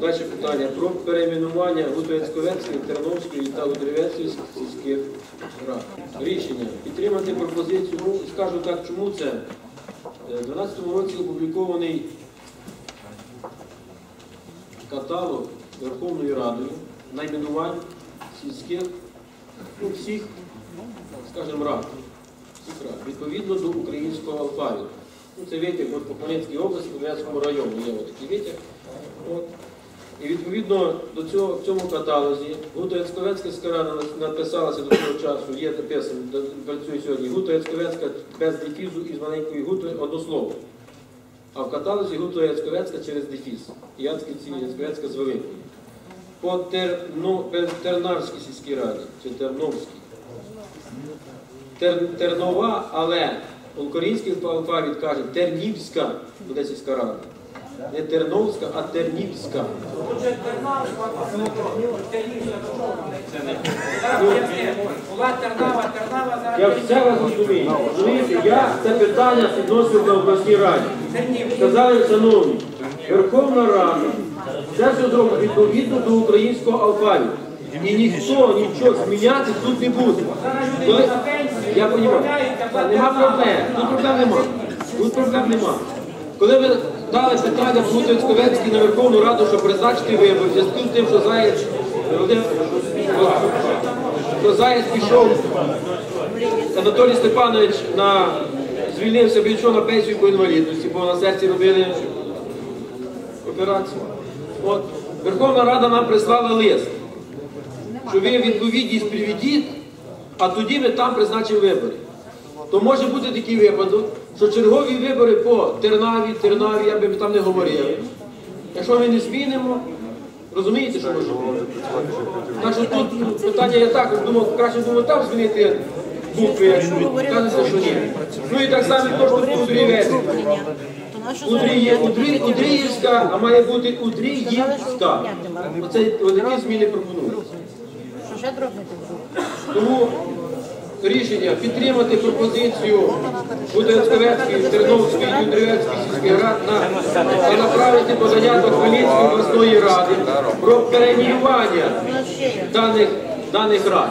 Далі питання про перейменування Гутовецьковецької, Терновської та Гутовецької сільських рад. Рішення підтримати пропозицію. Ну, скажу так, чому це? Е, У 2012 році опублікований каталог Верховною Радою найменувань сільських, ну, всіх, скажімо, рад. Відповідно до українського алфавіту. Ну, це витяг от по Хмельницькій області, по Брянському району є такий витяг. От. І відповідно до цього в цьому каталозі Гуто-Яцьковецька скарана написалася до того часу, є написано, працює сьогодні Гуто-Яцьковецька без дефізу і з маленької гуто однослово. А в каталозі Гуто-Яцьковецька через дефіз. І Яцьківці Яцьковецька з великою. По Терно, Тернарській сільській раді, чи Терновській. Тер, Тернова, але український алфавіт каже Тернівська буде сільська рада. Не Терновська, а Тернівська. Була Тернава, Тернава, зараз Я все вас розумію. Розумієте, я це питання підносив на обласній раді. Сказали, шановні, Верховна Рада це все зробить відповідно до українського алфавіту. І ніхто нічого зміняти тут не буде. Коли... Я розумію, нема проблем. Тут проблем нема. Тут проблем нема. Коли ви дали питання в Гутовецьковецькій на Верховну Раду, щоб призначити вибори, в зв'язку з тим, що Заєць що Заєць пішов Анатолій Степанович на звільнився, пішов на пенсію по інвалідності, бо на серці робили операцію. От Верховна Рада нам прислала лист, що ви відповідність приведіть, а тоді ми там призначимо вибори. То може бути такий випадок, що чергові вибори по Тернаві, Тернаві, я би там не говорив. Якщо ми не змінимо, розумієте, що може бути? Так що тут питання я також думав, краще думаю там змінити букви, кажеться, що ні. Ну і так само то, що тут Удрівець. Удріє, Удрі, Удріївська, а має бути Удріївська. Оце такі зміни пропонують. Що ще дробнити? Тому рішення підтримати пропозицію Буденськовецької, Терновської і Удрівецької сільських рад на, направити подання до Хмельницької обласної ради про перейменування даних, даних рад.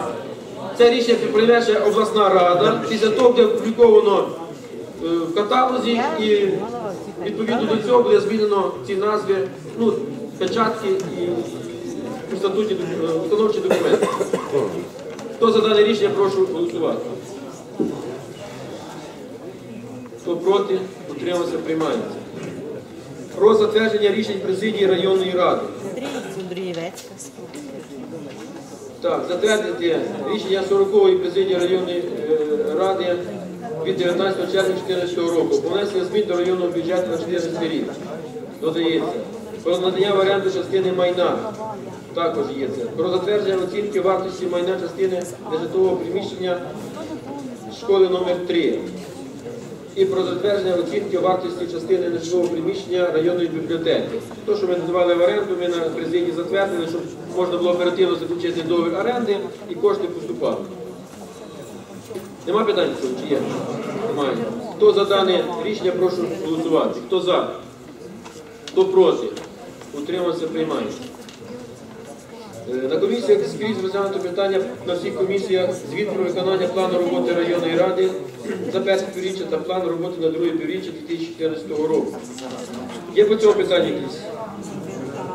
Це рішення прийме обласна рада. Після того буде опубліковано е, в каталозі і відповідно до цього буде змінено ці назви, ну, печатки і у статуті е, установчі документи. Хто за дане рішення, прошу голосувати. Хто проти, утримався, приймається. Про затвердження рішень президії районної ради. Так, затвердити рішення 40-ї президії районної е, ради від 19 червня 2014 року. Внесення змін до районного бюджету на 14 рік. Додається. Про надання в оренду частини майна. Також є це. Про затвердження оцінки вартості майна частини нежитлового приміщення школи номер 3 і про затвердження оцінки вартості частини нежитлового приміщення районної бібліотеки. То, що ми надавали в оренду, ми на президії затвердили, щоб можна було оперативно заключити договір оренди і кошти поступали. Нема питань цього, чи є? Немає. Хто за дане рішення, прошу голосувати. Хто за? Хто проти? Утримався, приймається. На комісіях скрізь розглянуто питання на всіх комісіях звіт про виконання плану роботи районної ради за перше півріччя та план роботи на друге півріччя 2014 року. Є по цьому питання якісь?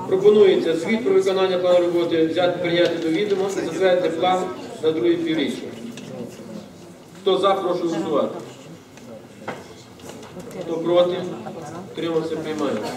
Пропонується звіт про виконання плану роботи взяти прийняти до відома і затвердити план на друге півріччя. Хто за, прошу голосувати. Хто проти? Тримався, приймається.